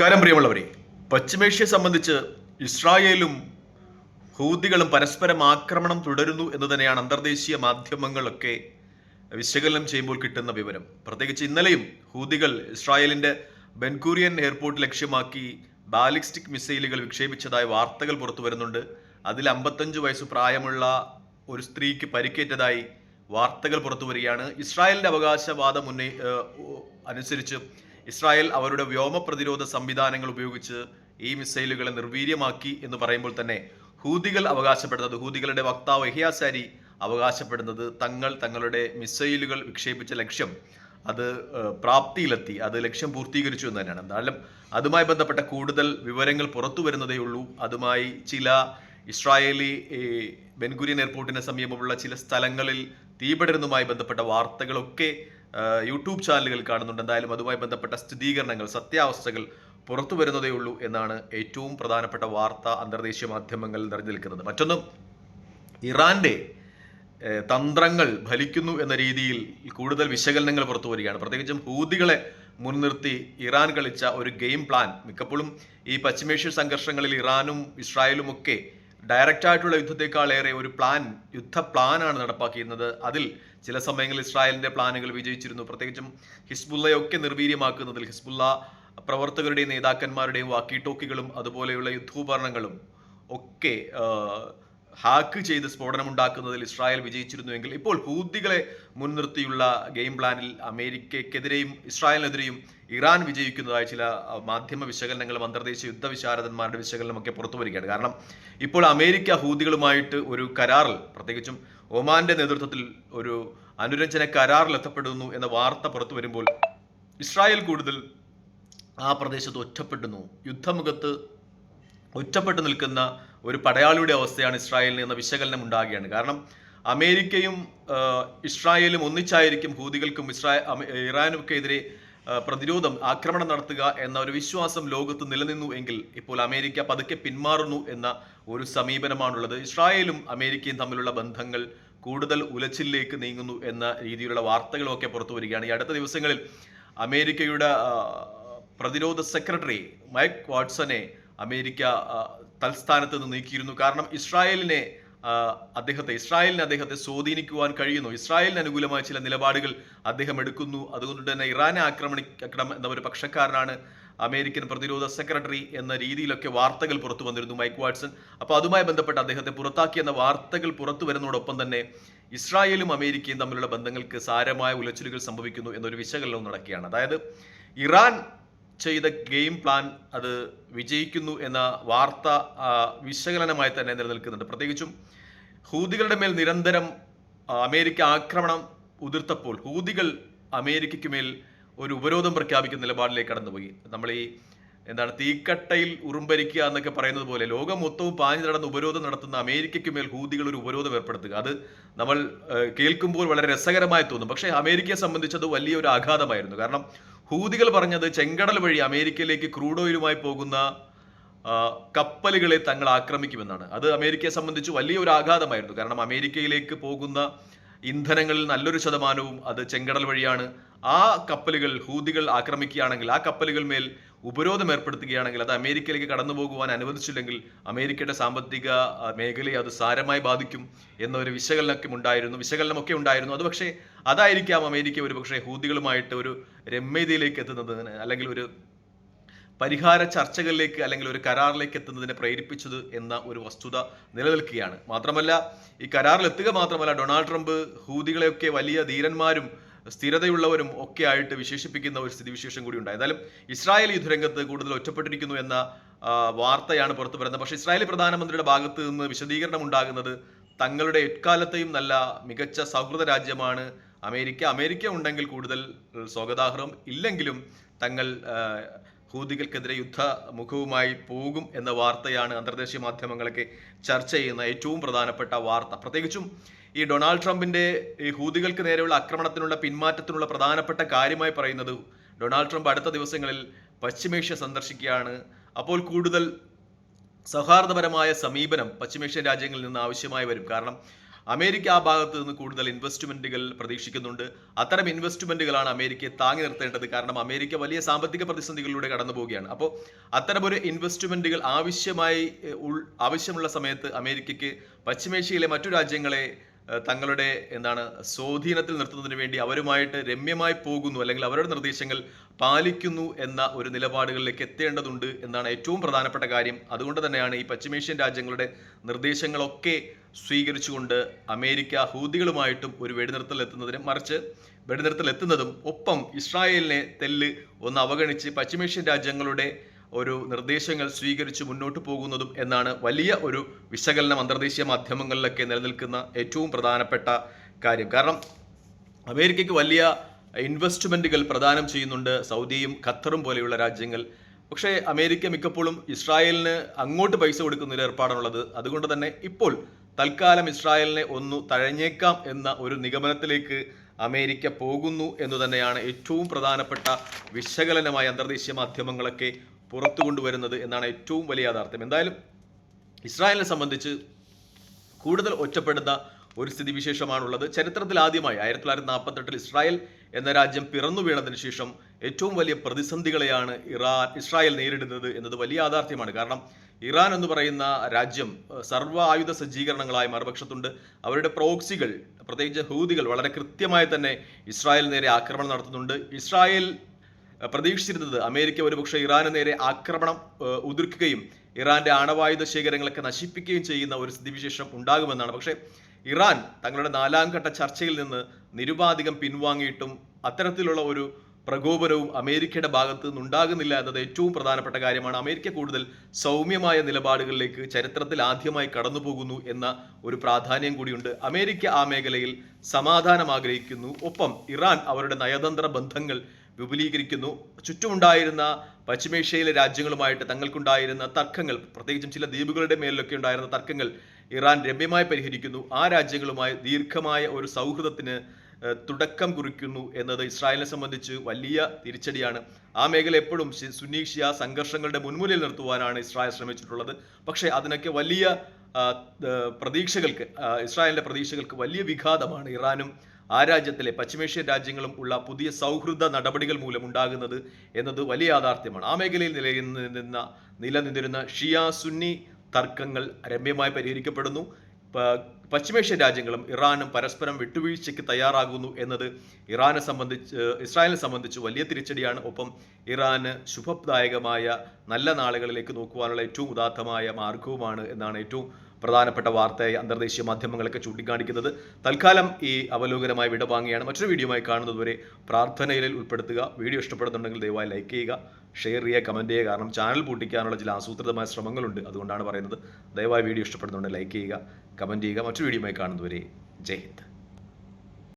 കാരം പ്രിയമുള്ളവരെ പശ്ചിമേഷ്യയെ സംബന്ധിച്ച് ഇസ്രായേലും ഹൂതികളും പരസ്പരം ആക്രമണം തുടരുന്നു എന്ന് തന്നെയാണ് അന്തർദേശീയ മാധ്യമങ്ങളൊക്കെ വിശകലനം ചെയ്യുമ്പോൾ കിട്ടുന്ന വിവരം. പ്രത്യേകിച്ച് ഇന്നലെയും ഹൂതികൾ ഇസ്രായേലിന്റെ ബെൻകൂറിയൻ എയർപോർട്ട് ലക്ഷ്യമാക്കി ബാലിസ്റ്റിക് മിസൈലുകൾ വിക്ഷേപിച്ചതായ വാർത്തകൾ പുറത്തു വരുന്നുണ്ട്. അതിൽ അമ്പത്തഞ്ച് വയസ്സ് പ്രായമുള്ള ഒരു സ്ത്രീക്ക് പരിക്കേറ്റതായി വാർത്തകൾ പുറത്തു വരികയാണ്. ഇസ്രായേലിന്റെ അവകാശവാദം ഉന്നയി അനുസരിച്ച് ഇസ്രായേൽ അവരുടെ വ്യോമ പ്രതിരോധ സംവിധാനങ്ങൾ ഉപയോഗിച്ച് ഈ മിസൈലുകളെ നിർവീര്യമാക്കി എന്ന് പറയുമ്പോൾ തന്നെ ഹൂതികൾ അവകാശപ്പെടുന്നത് ഹൂതികളുടെ വക്താവ് എഹിയാസാരി അവകാശപ്പെടുന്നത് തങ്ങൾ തങ്ങളുടെ മിസൈലുകൾ വിക്ഷേപിച്ച ലക്ഷ്യം അത് പ്രാപ്തിയിലെത്തി അത് ലക്ഷ്യം പൂർത്തീകരിച്ചു എന്ന് തന്നെയാണ്. എന്തായാലും അതുമായി ബന്ധപ്പെട്ട കൂടുതൽ വിവരങ്ങൾ പുറത്തു വരുന്നതേ ഉള്ളൂ. അതുമായി ചില ഇസ്രായേലി ബെൻഗുരിയൻ എയർപോർട്ടിന് സമീപമുള്ള ചില സ്ഥലങ്ങളിൽ തീപിടരുന്നതുമായി ബന്ധപ്പെട്ട വാർത്തകളൊക്കെ യൂട്യൂബ് ചാനലുകൾ കാണുന്നുണ്ട്. എന്തായാലും അതുമായി ബന്ധപ്പെട്ട സ്ഥിരീകരണങ്ങൾ സത്യാവസ്ഥകൾ പുറത്തു വരുന്നതേ ഉള്ളൂ എന്നാണ് ഏറ്റവും പ്രധാനപ്പെട്ട വാർത്ത അന്തർദേശീയ മാധ്യമങ്ങൾ നിറഞ്ഞു നിൽക്കുന്നത് മറ്റൊന്നും ഇറാന്റെ തന്ത്രങ്ങൾ ഫലിക്കുന്നു എന്ന രീതിയിൽ കൂടുതൽ വിശകലനങ്ങൾ പുറത്തു വരികയാണ്. പ്രത്യേകിച്ചും ഹൂതികളെ മുൻനിർത്തി ഇറാൻ കളിച്ച ഒരു ഗെയിം പ്ലാൻ. മിക്കപ്പോഴും ഈ പശ്ചിമേഷ്യ സംഘർഷങ്ങളിൽ ഇറാനും ഇസ്രായേലും ഒക്കെ ഡയറക്റ്റ് ആയിട്ടുള്ള യുദ്ധത്തെക്കാളേറെ ഒരു പ്ലാൻ യുദ്ധ പ്ലാനാണ് നടപ്പാക്കിയിരുന്നത്. അതിൽ ചില സമയങ്ങളിൽ ഇസ്രായേലിന്റെ പ്ലാനുകൾ വിജയിച്ചിരുന്നു. പ്രത്യേകിച്ചും ഹിസ്ബുള്ളയൊക്കെ നിർവീര്യമാക്കുന്നതിൽ ഹിസ്ബുള്ള പ്രവർത്തകരുടെയും നേതാക്കന്മാരുടെയും വാക്കി ടോക്കികളും അതുപോലെയുള്ള യുദ്ധോപകരണങ്ങളും ഒക്കെ ഹാക്ക് ചെയ്ത് സ്ഫോടനം ഉണ്ടാക്കുന്നതിൽ ഇസ്രായേൽ വിജയിച്ചിരുന്നുവെങ്കിൽ ഇപ്പോൾ ഹൂദികളെ മുൻനിർത്തിയുള്ള ഗെയിം പ്ലാനിൽ അമേരിക്കയ്ക്കെതിരെയും ഇസ്രായേലിനെതിരെയും ഇറാൻ വിജയിക്കുന്നതായ ചില മാധ്യമ വിശകലനങ്ങളും അന്തർദേശീയ യുദ്ധ വിശാരദന്മാരുടെ വിശകലനമൊക്കെ പുറത്തു വരികയാണ്. കാരണം ഇപ്പോൾ അമേരിക്ക ഹൂദികളുമായിട്ട് ഒരു കരാറിൽ പ്രത്യേകിച്ചും ഒമാന്റെ നേതൃത്വത്തിൽ ഒരു അനുരഞ്ജന കരാറിൽ എത്തപ്പെടുന്നു എന്ന വാർത്ത പുറത്തു വരുമ്പോൾ ഇസ്രായേൽ കൂടുതൽ ആ പ്രദേശത്ത് ഒറ്റപ്പെടുന്നു. യുദ്ധമുഖത്ത് ഒറ്റപ്പെട്ടു നിൽക്കുന്ന ഒരു പടയാളിയുടെ അവസ്ഥയാണ് ഇസ്രായേലിന് എന്ന വിശകലനം ഉണ്ടാകുകയാണ്. കാരണം അമേരിക്കയും ഇസ്രായേലും ഒന്നിച്ചായിരിക്കും ഹൂതികൾക്കും ഇസ്രായേൽ ഇറാനുമൊക്കെ എതിരെ പ്രതിരോധം ആക്രമണം നടത്തുക എന്ന ഒരു വിശ്വാസം ലോകത്ത് നിലനിന്നു എങ്കിൽ ഇപ്പോൾ അമേരിക്ക പതുക്കെ പിന്മാറുന്നു എന്ന ഒരു സമീപനമാണുള്ളത്. ഇസ്രായേലും അമേരിക്കയും തമ്മിലുള്ള ബന്ധങ്ങൾ കൂടുതൽ ഉലച്ചിലേക്ക് നീങ്ങുന്നു എന്ന രീതിയിലുള്ള വാർത്തകളൊക്കെ പുറത്തു വരികയാണ്. ഈ അടുത്ത ദിവസങ്ങളിൽ അമേരിക്കയുടെ പ്രതിരോധ സെക്രട്ടറി മൈക്ക് വാട്സനെ അമേരിക്ക തൽസ്ഥാനത്ത് നിന്ന് നീക്കിയിരുന്നു. കാരണം ഇസ്രായേലിനെ അദ്ദേഹത്തെ ഇസ്രായേലിനെ അദ്ദേഹത്തെ സ്വാധീനിക്കുവാൻ കഴിയുന്നു. ഇസ്രായേലിന് അനുകൂലമായ ചില നിലപാടുകൾ അദ്ദേഹം എടുക്കുന്നു. അതുകൊണ്ട് തന്നെ ഇറാനെ ആക്രമണിക്കണം എന്ന ഒരു പക്ഷക്കാരനാണ് അമേരിക്കൻ പ്രതിരോധ സെക്രട്ടറി എന്ന രീതിയിലൊക്കെ വാർത്തകൾ പുറത്തു വന്നിരുന്നു മൈക്ക് വാട്സൺ. അപ്പോൾ അതുമായി ബന്ധപ്പെട്ട് അദ്ദേഹത്തെ പുറത്താക്കി എന്ന വാർത്തകൾ പുറത്തു വരുന്നതോടൊപ്പം തന്നെ ഇസ്രായേലും അമേരിക്കയും തമ്മിലുള്ള ബന്ധങ്ങൾക്ക് സാരമായ ഉലച്ചിലുകൾ സംഭവിക്കുന്നു എന്നൊരു വിശകലനവും നടക്കുകയാണ്. അതായത് ഇറാൻ ചെയ്ത ഗെയിം പ്ലാൻ അത് വിജയിക്കുന്നു എന്ന വാർത്ത വിശകലനമായി തന്നെ നിലനിൽക്കുന്നുണ്ട്. പ്രത്യേകിച്ചും ഹൂതികളുടെ മേൽ നിരന്തരം അമേരിക്ക ആക്രമണം ഉതിർത്തപ്പോൾ ഹൂതികൾ അമേരിക്കയ്ക്ക് മേൽ ഒരു ഉപരോധം പ്രഖ്യാപിക്കുന്ന നിലപാടിലേക്ക് കടന്നുപോയി. നമ്മൾ ഈ എന്താണ് തീക്കട്ടയിൽ ഉറുമ്പരിക്കുക എന്നൊക്കെ പറയുന്നത് പോലെ ലോകം മൊത്തവും പാഞ്ഞു നടന്ന് ഉപരോധം നടത്തുന്ന അമേരിക്കയ്ക്ക് മേൽ ഹൂതികൾ ഒരു ഉപരോധം ഏർപ്പെടുത്തുക. അത് നമ്മൾ കേൾക്കുമ്പോൾ വളരെ രസകരമായി തോന്നും. പക്ഷേ അമേരിക്കയെ സംബന്ധിച്ചത് വലിയൊരു ആഘാതമായിരുന്നു. കാരണം ഹൂതികൾ പറഞ്ഞത് ചെങ്കടൽ വഴി അമേരിക്കയിലേക്ക് ക്രൂഡ് ഓയിലുമായി പോകുന്ന കപ്പലുകളെ തങ്ങൾ ആക്രമിക്കുമെന്നാണ്. അത് അമേരിക്കയെ സംബന്ധിച്ച് വലിയ ഒരു ആഘാതമായിരുന്നു. കാരണം അമേരിക്കയിലേക്ക് പോകുന്ന ഇന്ധനങ്ങളിൽ നല്ലൊരു ശതമാനവും അത് ചെങ്കടൽ വഴിയാണ് ആ കപ്പലുകൾ ഹൂതികൾ ആക്രമിക്കുകയാണെങ്കിൽ ആ കപ്പലുകൾ മേൽ ഉപരോധം ഏർപ്പെടുത്തുകയാണെങ്കിൽ അത് അമേരിക്കയിലേക്ക് കടന്നു പോകുവാൻ അനുവദിച്ചില്ലെങ്കിൽ അമേരിക്കയുടെ സാമ്പത്തിക മേഖലയെ അത് സാരമായി ബാധിക്കും എന്നൊരു വിശകലനമൊക്കെ ഉണ്ടായിരുന്നു. വിശകലനമൊക്കെ ഉണ്ടായിരുന്നു. അത് പക്ഷേ അതായിരിക്കാം അമേരിക്ക ഒരു പക്ഷേ ഹൂതികളുമായിട്ട് ഒരു രമ്യതയിലേക്ക് എത്തുന്നതിന് അല്ലെങ്കിൽ ഒരു പരിഹാര ചർച്ചകളിലേക്ക് അല്ലെങ്കിൽ ഒരു കരാറിലേക്ക് എത്തുന്നതിനെ പ്രേരിപ്പിച്ചത് എന്ന ഒരു വസ്തുത നിലനിൽക്കുകയാണ്. മാത്രമല്ല ഈ കരാറിലെത്തുക മാത്രമല്ല ഡൊണാൾഡ് ട്രംപ് ഹൂതികളെയൊക്കെ വലിയ ധീരന്മാരും സ്ഥിരതയുള്ളവരും ഒക്കെ ആയിട്ട് വിശേഷിപ്പിക്കുന്ന ഒരു സ്ഥിതിവിശേഷം കൂടി ഉണ്ട് എന്തായാലും ഇസ്രായേൽ യുദ്ധരംഗത്ത് കൂടുതൽ ഒറ്റപ്പെട്ടിരിക്കുന്നു എന്ന വാർത്തയാണ് പുറത്തു വരുന്നത്. പക്ഷേ ഇസ്രായേലി പ്രധാനമന്ത്രിയുടെ ഭാഗത്ത് നിന്ന് വിശദീകരണം ഉണ്ടാകുന്നത് തങ്ങളുടെ എക്കാലത്തെയും നല്ല മികച്ച സൗഹൃദ രാജ്യമാണ് അമേരിക്ക. അമേരിക്ക ഉണ്ടെങ്കിൽ കൂടുതൽ സ്വാഗതാർഹം. ഇല്ലെങ്കിലും തങ്ങൾ ഹൂതികൾക്കെതിരെ യുദ്ധമുഖവുമായി പോകും എന്ന വാർത്തയാണ് അന്തർദേശീയ മാധ്യമങ്ങളൊക്കെ ചർച്ച ചെയ്യുന്ന ഏറ്റവും പ്രധാനപ്പെട്ട വാർത്ത. പ്രത്യേകിച്ചും ഈ ഡൊണാൾഡ് ട്രംപിന്റെ ഈ ഹൂതികൾക്ക് നേരെയുള്ള ആക്രമണത്തിനുള്ള പിന്മാറ്റത്തിനുള്ള പ്രധാനപ്പെട്ട കാര്യമായി പറയുന്നത് ഡൊണാൾഡ് ട്രംപ് അടുത്ത ദിവസങ്ങളിൽ പശ്ചിമേഷ്യ സന്ദർശിക്കുകയാണ്. അപ്പോൾ കൂടുതൽ സൗഹാർദ്ദപരമായ സമീപനം പശ്ചിമേഷ്യൻ രാജ്യങ്ങളിൽ നിന്ന് ആവശ്യമായി വരും. കാരണം അമേരിക്ക ആ ഭാഗത്ത് നിന്ന് കൂടുതൽ ഇൻവെസ്റ്റ്മെന്റുകൾ പ്രതീക്ഷിക്കുന്നുണ്ട്. അത്തരം ഇൻവെസ്റ്റ്മെന്റുകളാണ് അമേരിക്കയെ താങ്ങി നിർത്തേണ്ടത്. കാരണം അമേരിക്ക വലിയ സാമ്പത്തിക പ്രതിസന്ധികളിലൂടെ കടന്നു പോവുകയാണ്. അപ്പോൾ അത്തരമൊരു ഇൻവെസ്റ്റ്മെന്റുകൾ ആവശ്യമായി ആവശ്യമുള്ള സമയത്ത് അമേരിക്കയ്ക്ക് പശ്ചിമേഷ്യയിലെ മറ്റു രാജ്യങ്ങളെ തങ്ങളുടെ എന്താണ് സ്വാധീനത്തിൽ നിർത്തുന്നതിന് വേണ്ടി അവരുമായിട്ട് രമ്യമായി പോകുന്നു അല്ലെങ്കിൽ അവരുടെ നിർദ്ദേശങ്ങൾ പാലിക്കുന്നു എന്ന ഒരു നിലപാടുകളിലേക്ക് എത്തേണ്ടതുണ്ട് എന്നാണ് ഏറ്റവും പ്രധാനപ്പെട്ട കാര്യം. അതുകൊണ്ട് തന്നെയാണ് ഈ പശ്ചിമേഷ്യൻ രാജ്യങ്ങളുടെ നിർദ്ദേശങ്ങളൊക്കെ സ്വീകരിച്ചുകൊണ്ട് അമേരിക്ക ഹൂതികളുമായിട്ടും ഒരു വെടിനിർത്തൽ എത്തുന്നതിനും മറിച്ച് വെടിനിർത്തൽ എത്തുന്നതും ഒപ്പം ഇസ്രായേലിനെ തെല്ല് ഒന്ന് അവഗണിച്ച് പശ്ചിമേഷ്യൻ രാജ്യങ്ങളുടെ ഒരു നിർദ്ദേശങ്ങൾ സ്വീകരിച്ച് മുന്നോട്ട് പോകുന്നതും എന്നാണ് വലിയ ഒരു വിശകലനം അന്തർദേശീയ മാധ്യമങ്ങളിലൊക്കെ നിലനിൽക്കുന്ന ഏറ്റവും പ്രധാനപ്പെട്ട കാര്യം. കാരണം അമേരിക്കയ്ക്ക് വലിയ ഇൻവെസ്റ്റ്മെന്റുകൾ പ്രദാനം ചെയ്യുന്നുണ്ട് സൗദിയും ഖത്തറും പോലെയുള്ള രാജ്യങ്ങൾ. പക്ഷേ അമേരിക്ക മിക്കപ്പോഴും ഇസ്രായേലിന് അങ്ങോട്ട് പൈസ കൊടുക്കുന്നതിൽ ഏർപ്പാടാണുള്ളത്. അതുകൊണ്ട് തന്നെ ഇപ്പോൾ തൽക്കാലം ഇസ്രായേലിനെ ഒന്ന് തഴഞ്ഞേക്കാം എന്ന ഒരു നിഗമനത്തിലേക്ക് അമേരിക്ക പോകുന്നു എന്ന് തന്നെയാണ് ഏറ്റവും പ്രധാനപ്പെട്ട വിശകലനമായി അന്തർദേശീയ മാധ്യമങ്ങളൊക്കെ പുറത്തു കൊണ്ടുവരുന്നത് എന്നാണ് ഏറ്റവും വലിയ യാഥാർത്ഥ്യം. എന്തായാലും ഇസ്രായേലിനെ സംബന്ധിച്ച് കൂടുതൽ ഒറ്റപ്പെടുന്ന ഒരു സ്ഥിതിവിശേഷമാണുള്ളത്. ചരിത്രത്തിൽ ആദ്യമായി ആയിരത്തി തൊള്ളായിരത്തി നാൽപ്പത്തെട്ടിൽ ഇസ്രായേൽ എന്ന രാജ്യം പിറന്നു വീണതിന് ശേഷം ഏറ്റവും വലിയ പ്രതിസന്ധികളെയാണ് ഇറാൻ ഇസ്രായേൽ നേരിടുന്നത് എന്നത് വലിയ യാഥാർത്ഥ്യമാണ്. കാരണം ഇറാൻ എന്ന് പറയുന്ന രാജ്യം സർവ ആയുധ സജ്ജീകരണങ്ങളായി മറുപക്ഷത്തുണ്ട്. അവരുടെ പ്രോക്സികൾ പ്രത്യേകിച്ച് ഹൂതികൾ വളരെ കൃത്യമായി തന്നെ ഇസ്രായേൽ നേരെ ആക്രമണം നടത്തുന്നുണ്ട്. ഇസ്രായേൽ പ്രതീക്ഷിച്ചിരുന്നത് അമേരിക്ക ഒരുപക്ഷെ ഇറാന് നേരെ ആക്രമണം ഉതിർക്കുകയും ഇറാന്റെ ആണവായുധ ശേഖരങ്ങളൊക്കെ നശിപ്പിക്കുകയും ചെയ്യുന്ന ഒരു സ്ഥിതിവിശേഷം ഉണ്ടാകുമെന്നാണ്. പക്ഷേ ഇറാൻ തങ്ങളുടെ നാലാം ഘട്ട ചർച്ചയിൽ നിന്ന് നിരുപാധികം പിൻവാങ്ങിയിട്ടും അത്തരത്തിലുള്ള ഒരു പ്രകോപനവും അമേരിക്കയുടെ ഭാഗത്ത് നിന്നുണ്ടാകുന്നില്ല എന്നത് ഏറ്റവും പ്രധാനപ്പെട്ട കാര്യമാണ്. അമേരിക്ക കൂടുതൽ സൗമ്യമായ നിലപാടുകളിലേക്ക് ചരിത്രത്തിൽ ആദ്യമായി കടന്നുപോകുന്നു എന്ന ഒരു പ്രാധാന്യം കൂടിയുണ്ട്. അമേരിക്ക ആ മേഖലയിൽ സമാധാനം ആഗ്രഹിക്കുന്നു. ഒപ്പം ഇറാൻ അവരുടെ നയതന്ത്ര ബന്ധങ്ങൾ വിപുലീകരിക്കുന്നു. ചുറ്റുമുണ്ടായിരുന്ന പശ്ചിമേഷ്യയിലെ രാജ്യങ്ങളുമായിട്ട് തങ്ങൾക്കുണ്ടായിരുന്ന തർക്കങ്ങൾ പ്രത്യേകിച്ചും ചില ദ്വീപുകളുടെ മേലിലൊക്കെ ഉണ്ടായിരുന്ന തർക്കങ്ങൾ ഇറാൻ രമ്യമായി പരിഹരിക്കുന്നു. ആ രാജ്യങ്ങളുമായി ദീർഘമായ ഒരു സൗഹൃദത്തിന് തുടക്കം കുറിക്കുന്നു എന്നത് ഇസ്രായേലിനെ സംബന്ധിച്ച് വലിയ തിരിച്ചടിയാണ്. ആ മേഖല എപ്പോഴും സുന്നീഷ്യ സംഘർഷങ്ങളുടെ മുൻമുലയിൽ നിർത്തുവാനാണ് ഇസ്രായേൽ ശ്രമിച്ചിട്ടുള്ളത്. പക്ഷേ അതിനൊക്കെ വലിയ പ്രതീക്ഷകൾക്ക് ഇസ്രായേലിന്റെ പ്രതീക്ഷകൾക്ക് വലിയ വിഘാതമാണ് ഇറാനും ആ രാജ്യത്തിലെ പശ്ചിമേഷ്യൻ രാജ്യങ്ങളും ഉള്ള പുതിയ സൗഹൃദ നടപടികൾ മൂലം ഉണ്ടാകുന്നത് എന്നത് വലിയ യാഥാർത്ഥ്യമാണ്. ആ മേഖലയിൽ നിലനിന്ന നിലനിന്നിരുന്ന ഷിയ സുന്നി തർക്കങ്ങൾ രമ്യമായി പരിഹരിക്കപ്പെടുന്നു. പശ്ചിമേഷ്യൻ രാജ്യങ്ങളും ഇറാനും പരസ്പരം വിട്ടുവീഴ്ചയ്ക്ക് തയ്യാറാകുന്നു എന്നത് ഇറാനെ സംബന്ധിച്ച് ഇസ്രായേലിനെ സംബന്ധിച്ച് വലിയ തിരിച്ചടിയാണ്. ഒപ്പം ഇറാന് ശുഭദായകമായ നല്ല നാളുകളിലേക്ക് നോക്കുവാനുള്ള ഏറ്റവും ഉദാത്തമായ മാർഗവുമാണ് എന്നാണ് ഏറ്റവും പ്രധാനപ്പെട്ട വാർത്തയായി അന്തർദേശീയ മാധ്യമങ്ങളൊക്കെ ചൂണ്ടിക്കാണിക്കുന്നത്. തൽക്കാലം ഈ അവലോകനമായി വിടവാങ്ങിയാണ് മറ്റൊരു വീഡിയോയുമായി കാണുന്നതുവരെ പ്രാർത്ഥനയിൽ ഉൾപ്പെടുത്തുക. വീഡിയോ ഇഷ്ടപ്പെടുന്നുണ്ടെങ്കിൽ ദയവായി ലൈക്ക് ചെയ്യുക ഷെയർ ചെയ്യുക കമന്റ് ചെയ്യുക. കാരണം ചാനൽ പൂട്ടിക്കാനുള്ള ചില ആസൂത്രിതമായ ശ്രമങ്ങളുണ്ട്. അതുകൊണ്ടാണ് പറയുന്നത്. ദയവായി വീഡിയോ ഇഷ്ടപ്പെടുന്നുണ്ടെങ്കിൽ ലൈക്ക് ചെയ്യുക കമന്റ് ചെയ്യുക. മറ്റൊരു വീഡിയോയുമായി കാണുന്നതുവരെ ജയ് ഹിന്ദ്.